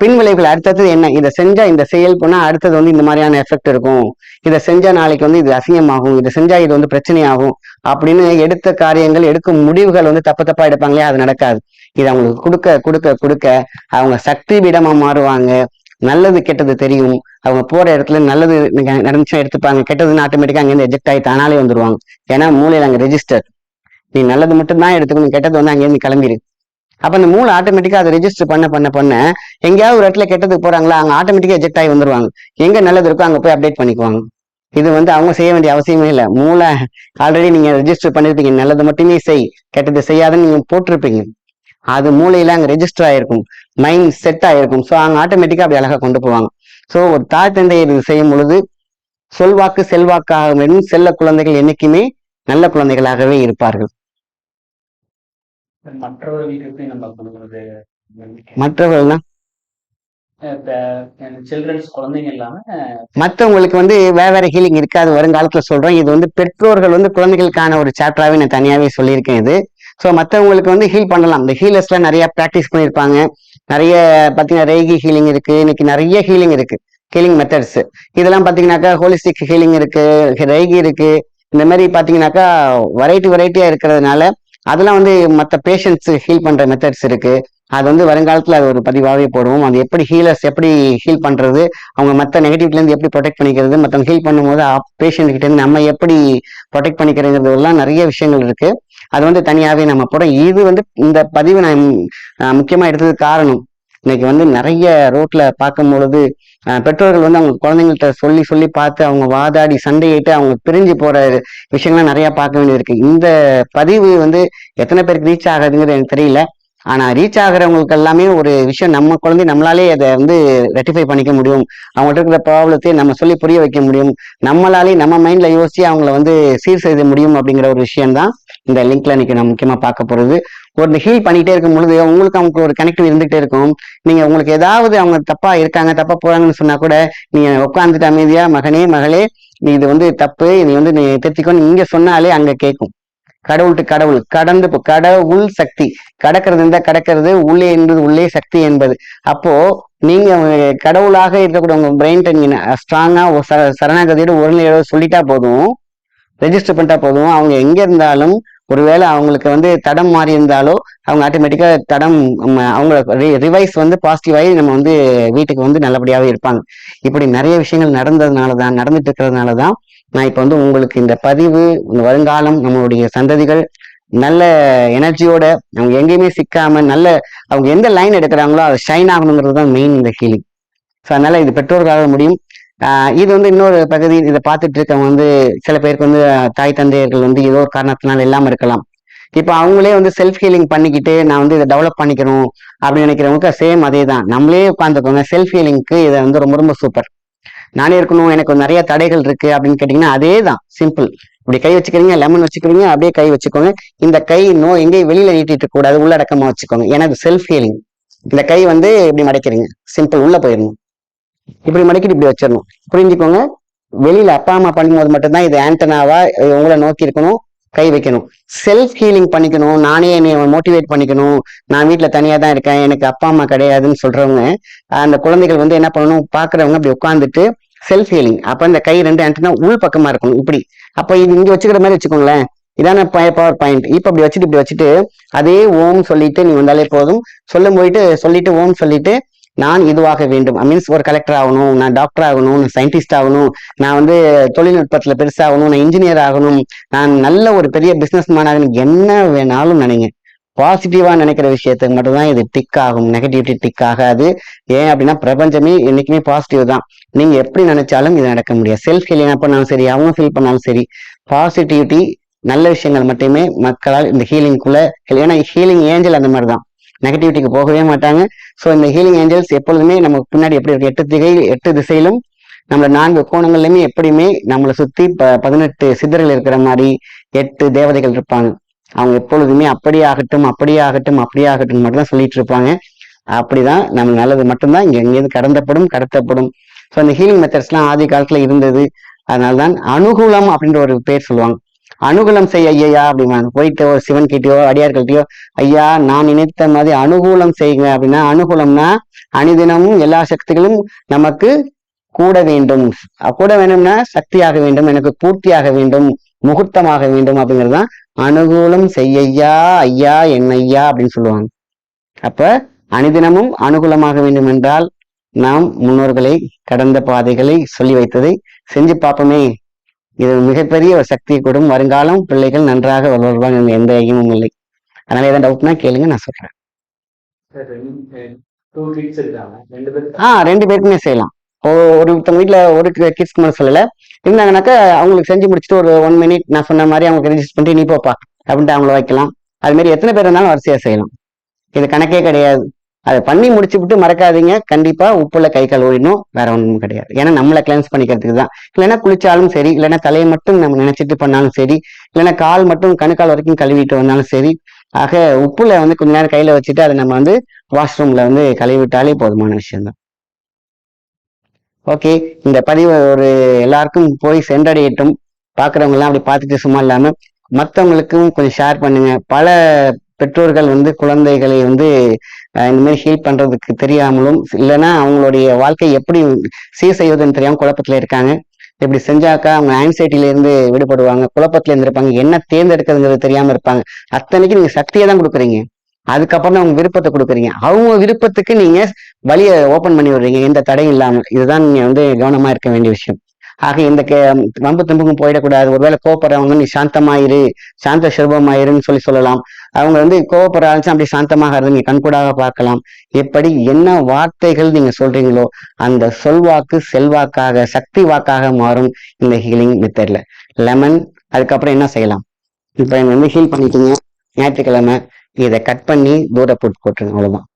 பின் விளைவுகள் அடுத்தது என்ன? இதை செஞ்சா இந்த செயல் போனா அடுத்தது வந்து இந்த மாதிரியான எஃபெக்ட் இருக்கும். இதை செஞ்சா நாளைக்கு வந்து இது அசிங்கமாகும். இதை செஞ்சா இது வந்து பிரச்சனையாகும். அப்படின்னு எடுத்த காரியங்கள் எடுக்கும் முடிவுகள் வந்து தப்பு தப்பா எடுப்பாங்களே அது நடக்காது. இது அவங்களுக்கு கொடுக்க கொடுக்க கொடுக்க அவங்க சக்தி பீடமா மாறுவாங்க. நல்லது கெட்டது தெரியும். அவங்க போற இடத்துல நல்லது நீங்க நடந்துச்சா எடுத்துப்பாங்க. கெட்டதுன்னு ஆட்டோமேட்டிக்கா அங்கேருந்து எஜெக்ட் ஆகி தானாலே வந்துருவாங்க. ஏன்னா மூளையில அங்க ரெஜிஸ்டர் நீ நல்லது மட்டும் தான் எடுத்துக்கணும் கெட்டது வந்து அங்கேருந்து கிளம்பிடு அப்ப அந்த மூளை ஆட்டோமேட்டிக்கா அதை ரெஜிஸ்டர் பண்ண பண்ண பண்ண எங்கேயாவது ஒரு இடத்துல கெட்டதுக்கு போறாங்களா அங்க ஆட்டோமேட்டிக்கா எஜெக்ட் ஆகி வந்துருவாங்க. எங்க நல்லது இருக்கோ அங்க போய் அப்டேட் பண்ணிக்குவாங்க. இது வந்து அவங்க செய்ய வேண்டிய அவசியமே இல்லை. மூளை ஆல்ரெடி நீங்க ரெஜிஸ்டர் பண்ணிருப்பீங்க. நல்லது மட்டுமே செய் கெட்டது செய்யாதுன்னு நீங்க போட்டிருப்பீங்க. அது மூளையில அங்க ரெஜிஸ்டர் ஆயிருக்கும். மைண்ட் செட் ஆயிருக்கும். ஸோ அங்க ஆட்டோமேட்டிக்கா அப்படி அழகா கொண்டு போவாங்க. ஸோ ஒரு தாய் தந்தையர் செய்யும் பொழுது சொல்வாக்கு செல்வாக்காக வேண்டும் செல்ல குழந்தைகள் என்னைக்குமே நல்ல குழந்தைகளாகவே இருப்பார்கள். மற்றவர்கள்னா? மற்றவங்களுக்கு வந்து வேற வேற ஹீலிங் இருக்காது வருங்காலத்துல சொல்றோம். இது வந்து பெற்றோர்கள் வந்து குழந்தைகளுக்கான ஒரு சாப்டராகவே நான் தனியாவே சொல்லியிருக்கேன் இது. ஸோ மற்றவங்களுக்கு வந்து ஹீல் பண்ணலாம். இந்த ஹீலர்ஸ்லாம் நிறைய ப்ராக்டிஸ் பண்ணியிருப்பாங்க நிறைய பார்த்தீங்கன்னா ரேகி ஹீலிங் இருக்கு. இன்னைக்கு நிறைய ஹீலிங் இருக்கு. ஹீலிங் மெத்தட்ஸ் இதெல்லாம் பார்த்தீங்கன்னாக்கா ஹோலிஸ்டிக் ஹீலிங் இருக்கு. ரேகி இருக்கு. இந்த மாதிரி பார்த்தீங்கன்னாக்கா வெரைட்டி வெரைட்டியா இருக்கிறதுனால அதெல்லாம் வந்து மற்ற பேஷண்ட்ஸ் ஹீல் பண்ற மெத்தட்ஸ் இருக்கு. அது வந்து வருங்காலத்தில் அது ஒரு பதிவாகவே போடுவோம். அது எப்படி ஹீலர்ஸ் எப்படி ஹீல் பண்ணுறது அவங்க மற்ற நெகட்டிவ்லேருந்து எப்படி ப்ரொடெக்ட் பண்ணிக்கிறது மற்றவங்க ஹீல் பண்ணும்போது பேஷண்ட் கிட்டேருந்து நம்ம எப்படி ப்ரொடெக்ட் பண்ணிக்கிறதுலாம் நிறைய விஷயங்கள் இருக்குது அது வந்து தனியாகவே நம்ம போடுறோம் இது வந்து இந்த பதிவு நான் முக்கியமாக எடுத்தது எடுத்ததுக்கு காரணம். இன்னைக்கு வந்து நிறைய ரோட்ல பார்க்கும் பொழுது பெற்றோர்கள் வந்து அவங்க குழந்தைங்கள்ட்ட சொல்லி சொல்லி பார்த்து அவங்க வாதாடி சண்டையிட்டு அவங்க பிரிஞ்சு போற விஷயங்கள்லாம் நிறைய பார்க்க வேண்டியிருக்கு. இந்த பதிவு வந்து எத்தனை பேருக்கு ரீச் ஆகுதுங்கிறது எனக்கு தெரியல. ஆனா ரீச் ஆகுறவங்களுக்கு எல்லாமே ஒரு விஷயம் நம்ம குழந்தை நம்மளாலே அதை வந்து ரெட்டிஃபை பண்ணிக்க முடியும். அவங்கள்ட்ட இருக்கிற ப்ராப்ளத்தை நம்ம சொல்லி புரிய வைக்க முடியும். நம்மளாலே நம்ம மைண்ட்ல யோசிச்சு அவங்கள வந்து சீர் செய்ய முடியும் அப்படிங்கிற ஒரு விஷயம் தான் இந்த லிங்க்ல இன்னைக்கு நம்ம முக்கியமா பார்க்க போறது. ஒரு ஹீல் பண்ணிட்டே இருக்கும் பொழுது உங்களுக்கு அவங்களுக்கு ஒரு கனெக்டிவ் இருந்துகிட்டே இருக்கும். நீங்க உங்களுக்கு ஏதாவது அவங்க தப்பா இருக்காங்க தப்பா போறாங்கன்னு சொன்னா கூட நீங்க உட்காந்துட்டு அமைதியா மகனே மகளே நீ இது வந்து தப்பு. நீ வந்து நீ திருத்திக்கோன்னு இங்க சொன்னாலே அங்க கேட்கும் கடவுள் கடவுள் கடந்து கடவுள் சக்தி. கடக்கிறது இருந்தா கடக்கிறது உள்ளே என்பது உள்ளே சக்தி என்பது. அப்போ நீங்க கடவுளாக இருக்கக்கூடிய உங்க பிரெயின் நீங்க ஸ்ட்ராங்கா சரணாகதியோட ஒரு நிலையோட சொல்லிட்டா போதும். ரெஜிஸ்டர் பண்ணிட்டா போதும். அவங்க எங்க இருந்தாலும் ஒருவேளை அவங்களுக்கு வந்து தடம் மாறி இருந்தாலோ அவங்க ஆட்டோமேட்டிக்கா தடம் நம்ம ரிவைஸ் வந்து பாசிட்டிவாகி நம்ம வந்து வீட்டுக்கு வந்து நல்லபடியாவே இருப்பாங்க. இப்படி நிறைய விஷயங்கள் நடந்ததுனால தான் நடந்துட்டு இருக்கிறதுனால தான் நான் இப்போ வந்து உங்களுக்கு இந்த பதிவு இந்த வருங்காலம் நம்மளுடைய சந்ததிகள் நல்ல எனர்ஜியோட அவங்க எங்கேயுமே சிக்காம நல்ல அவங்க எந்த லைன் எடுக்கிறாங்களோ அது ஷைன் ஆகணுங்கிறது தான் மெயின் இந்த ஹீலிங் ஸோ அதனால இது பெற்றோர்களாக முடியும். ஆஹ் இது வந்து இன்னொரு பகுதி இதை பார்த்துட்டு இருக்கவங்க வந்து சில பேருக்கு வந்து தாய் தந்தையர்கள் வந்து ஏதோ ஒரு காரணத்தினால இல்லாமல் இருக்கலாம். இப்போ அவங்களே வந்து செல்ஃப் ஹீலிங் பண்ணிக்கிட்டு நான் வந்து இதை டெவலப் பண்ணிக்கணும் அப்படின்னு நினைக்கிறவங்களுக்கு சேம் அதே தான் நம்மளே உட்காந்துக்கோங்க செல்ஃப் ஹீலிங்க்கு இதை வந்து ரொம்ப ரொம்ப சூப்பர் நானே இருக்கணும் எனக்கு நிறைய தடைகள் இருக்கு அப்படின்னு கேட்டிங்கன்னா அதே தான் சிம்பிள் இப்படி கை வச்சுக்கிறீங்க லெமன் வச்சுக்கிறீங்க அப்படியே கை வச்சுக்கோங்க. இந்த கை நோ எங்கேயும் வெளியில நீட்டிட்டு கூடாது உள்ளடக்கமா வச்சுக்கோங்க. ஏன்னா செல்ஃப் ஹீலிங் இந்த கை வந்து இப்படி மடைக்கிறீங்க. சிம்பிள் உள்ள போயிடணும். இப்படி மடக்கிட்டு இப்படி வச்சிடணும். புரிஞ்சுக்கோங்க. வெளியில அப்பா அம்மா பண்ணும்போது மட்டும்தான் இது ஆண்டனாவா உங்களை நோக்கி இருக்கணும். கை வைக்கணும். செல்ஃப் ஹீலிங் பண்ணிக்கணும். நானே என்னை மோட்டிவேட் பண்ணிக்கணும். நான் வீட்டில் தனியாக தான் இருக்கேன். எனக்கு அப்பா அம்மா கிடையாதுன்னு சொல்றவங்க அந்த குழந்தைகள் வந்து என்ன பண்ணணும்? பார்க்குறவங்க அப்படி உட்காந்துட்டு செல்ஃப் ஹீலிங் அப்போ இந்த கை ரெண்டு ஆண்டனா உள் பக்கமா இருக்கணும். இப்படி. அப்போ இது இங்கே வச்சுக்கிற மாதிரி வச்சுக்கோங்களேன். இதான பவர் பாயிண்ட் இப்போ இப்படி வச்சுட்டு இப்படி வச்சுட்டு அதே ஓம் சொல்லிட்டு நீ வந்தாலே போதும். சொல்லும் போயிட்டு சொல்லிட்டு ஓம் சொல்லிட்டு நான் இதுவாக வேண்டும்? மீன்ஸ் ஒரு கலெக்டர் ஆகணும் நான் டாக்டர் ஆகணும் நான் சயின்டிஸ்ட் ஆகணும் நான் வந்து தொழில்நுட்பத்துல பெருசாகணும் நான் இன்ஜினியர் ஆகணும் நான் நல்ல ஒரு பெரிய பிசினஸ் மேன் ஆகணும் என்ன வேணாலும் நினைங்க. பாசிட்டிவா நினைக்கிற விஷயத்துக்கு மட்டும்தான் இது டிக் ஆகும். நெகட்டிவிட்டி டிக் ஆகாது. ஏன் அப்படின்னா பிரபஞ்சமே என்னைக்குமே பாசிட்டிவ் தான். நீங்க எப்படி நினைச்சாலும் இது நடக்க முடியாது. செல்ஃப் ஹீலிங் பண்ணாலும் சரி அவங்க ஃபீல் பண்ணாலும் சரி பாசிட்டிவிட்டி நல்ல விஷயங்கள் மட்டுமே மக்களால் இந்த ஹீலிங்குள்ள ஏன்னா ஹீலிங் ஏஞ்சல் அந்த மாதிரி தான் நெகட்டிவிட்டிக்கு போகவே மாட்டாங்க. ஸோ இந்த ஹீலிங் ஏஞ்சல்ஸ் எப்பொழுதுமே நமக்கு பின்னாடி எப்படி இருக்கு? எட்டு திகை எட்டு திசையிலும் நம்மள நான்கு கோணங்கள்லையுமே எப்படியுமே நம்மளை சுத்தி ப பதினெட்டு சித்தர்கள் இருக்கிற மாதிரி எட்டு தேவதைகள் இருப்பாங்க. அவங்க எப்பொழுதுமே அப்படியே ஆகட்டும் அப்படியே ஆகட்டும் அப்படியே ஆகட்டும் மட்டும் தான் சொல்லிட்டு இருப்பாங்க. அப்படிதான் நம்ம நல்லது மட்டும்தான் இங்க எங்கேயிருந்து கடந்தப்படும் கடத்தப்படும். ஸோ அந்த ஹீலிங் மெத்தட்ஸ்லாம் ஆதி காலத்துல இருந்தது. அதனால தான் அனுகூலம் அப்படின்ற ஒரு பேர் சொல்லுவாங்க. அனுகூலம் செய் ஐயா அப்படிங்கிறாங்க போயிட்டு ஒரு சிவன் கிட்டயோ அடியார்கள்ட்டயோ ஐயா நான் நினைத்த மாதிரி அனுகூலம் செய்யுங்க. அப்படின்னா அனுகூலம்னா அணிதினமும் எல்லா சக்திகளும் நமக்கு கூட வேண்டும். கூட வேண்டும்னா சக்தியாக வேண்டும் எனக்கு பூர்த்தியாக வேண்டும் முகூர்த்தமாக வேண்டும் அப்படிங்கிறது தான் அனுகூலம் செய்யா ஐயா என் ஐயா அப்படின்னு சொல்லுவாங்க. அப்ப அனுதினமும் அனுகூலமாக வேண்டும் என்றால் நாம் முன்னோர்களை கடந்த பாதைகளை சொல்லி வைத்ததை செஞ்சு பார்ப்போமே. இது மிகப்பெரிய ஒரு சக்தியை கொடும். வருங்காலம் பிள்ளைகள் நன்றாக வளர்வாங்க எந்த ஐயமும் இல்லை. அதனால ஏதாவது டவுட்னா கேளுங்க நான் சொல்றேன். ஆ ரெண்டு பேருக்குமே செய்யலாம். ஒருத்தவங்க வீட்ல ஒரு கிட்ஸ்க்கு மட்டும் சொல்லல. இருந்தாங்கனாக்கா அவங்களுக்கு செஞ்சு முடிச்சுட்டு ஒரு ஒன் மினிட் நான் சொன்ன மாதிரி அவங்களுக்கு ரெஜிஸ்டர் பண்ணிட்டு நீ போப்பா அப்படின்ட்டு அவங்கள வைக்கலாம். அது மாதிரி எத்தனை பேர் இருந்தாலும் வரிசையா செய்யலாம். இது கணக்கே கிடையாது. அதை பண்ணி முடிச்சு விட்டு மறக்காதீங்க. கண்டிப்பா உப்புல கை கழுவிடணும் வேற ஒன்றும் கிடையாது. ஏன்னா நம்மளை கிளென்ஸ் பண்ணிக்கிறதுக்கு தான். இல்லைன்னா குளிச்சாலும் சரி இல்லைன்னா தலையை மட்டும் நம்ம நினைச்சிட்டு பண்ணாலும் சரி இல்லைன்னா கால் மட்டும் கணுக்கால் வரைக்கும் கழுவிட்டு வந்தாலும் சரி ஆக உப்புல வந்து கொஞ்ச நேரம் கையில வச்சுட்டு அதை நம்ம வந்து வாஷ்ரூம்ல வந்து கழுவி விட்டாலே போதுமான விஷயம் ஓகே இந்த பதிவு ஒரு எல்லாருக்கும் போய் சென்றடையட்டும். பார்க்குறவங்க எல்லாம் அப்படி பார்த்துட்டு சும்மா இல்லாம மற்றவங்களுக்கும் கொஞ்சம் ஷேர் பண்ணுங்க. பல பெற்றோர்கள் வந்து குழந்தைகளை வந்து இந்த மாதிரி ஹீல் பண்றதுக்கு தெரியாமலும் இல்லைன்னா அவங்களுடைய வாழ்க்கை எப்படி சீர் செய்வதுன்னு தெரியாமல் குழப்பத்துல இருக்காங்க. இப்படி செஞ்சாக்கா அவங்க ஆன்சைட்டில இருந்து விடுபடுவாங்க குழப்பத்துல இருந்து இருப்பாங்க என்ன தேர்ந்தெடுக்கிறதுங்கிறது தெரியாம இருப்பாங்க. அத்தனைக்கு நீங்க சக்தியை தான் கொடுக்குறீங்க. அதுக்கப்புறம் தான் அவங்க விருப்பத்தை கொடுக்குறீங்க. அவங்க விருப்பத்துக்கு நீங்க வழியை ஓபன் பண்ணி விடுறீங்க எந்த தடையும் இல்லாமல் இதுதான் நீங்க வந்து கவனமா இருக்க வேண்டிய விஷயம். ஆக இந்த வம்பு தும்புக்கும் போயிடக்கூடாது. ஒருவேளை கோவப்படுறவங்க நீ சாந்தமாயிரு சாந்த சுரூபமாயிருன்னு சொல்லி சொல்லலாம். அவங்க வந்து கோவப்படுற ஆரம்பிச்சு அப்படி சாந்தமாக நீங்க கண்கூடாக பார்க்கலாம். எப்படி என்ன வார்த்தைகள் நீங்க சொல்றீங்களோ அந்த சொல்வாக்கு செல்வாக்காக சக்தி வாக்காக மாறும் இந்த ஹீலிங் மெத்தட்ல லெமன் அதுக்கப்புறம் என்ன செய்யலாம்? இப்ப நீங்க வந்து ஹீல் பண்ணிட்டீங்க. ஞாயிற்றுக்கிழமை இதை கட் பண்ணி தூர போட்டு போட்டுருங்க அவ்வளவுதான்.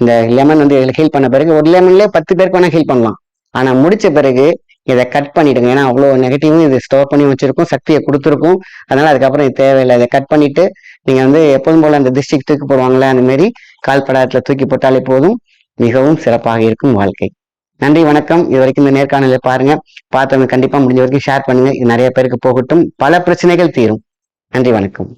இந்த லெமன் வந்து ஹீல் பண்ண பிறகு ஒரு லெமன்ல பத்து பேருக்கு வேணா ஹீல் பண்ணலாம். ஆனா முடிச்ச பிறகு இதை கட் பண்ணிடுங்க. ஏன்னா அவ்வளோ நெகட்டிவும் இது ஸ்டோர் பண்ணி வச்சிருக்கும் சக்தியை கொடுத்துருக்கும். அதனால அதுக்கப்புறம் இது தேவையில்லை. இதை கட் பண்ணிட்டு நீங்க வந்து எப்போதும் போல அந்த டிஸ்ட்ரிக்ட் தூக்கி போடுவாங்களே அந்த மாதிரி கால்படாரத்துல தூக்கி போட்டாலே போதும். மிகவும் சிறப்பாக இருக்கும் வாழ்க்கை. நன்றி வணக்கம். இது வரைக்கும் இந்த நேர்காணலை பாருங்க. பார்த்தவங்க கண்டிப்பா முடிஞ்ச வரைக்கும் ஷேர் பண்ணுங்க. இது நிறைய பேருக்கு போகட்டும். பல பிரச்சனைகள் தீரும். நன்றி வணக்கம்.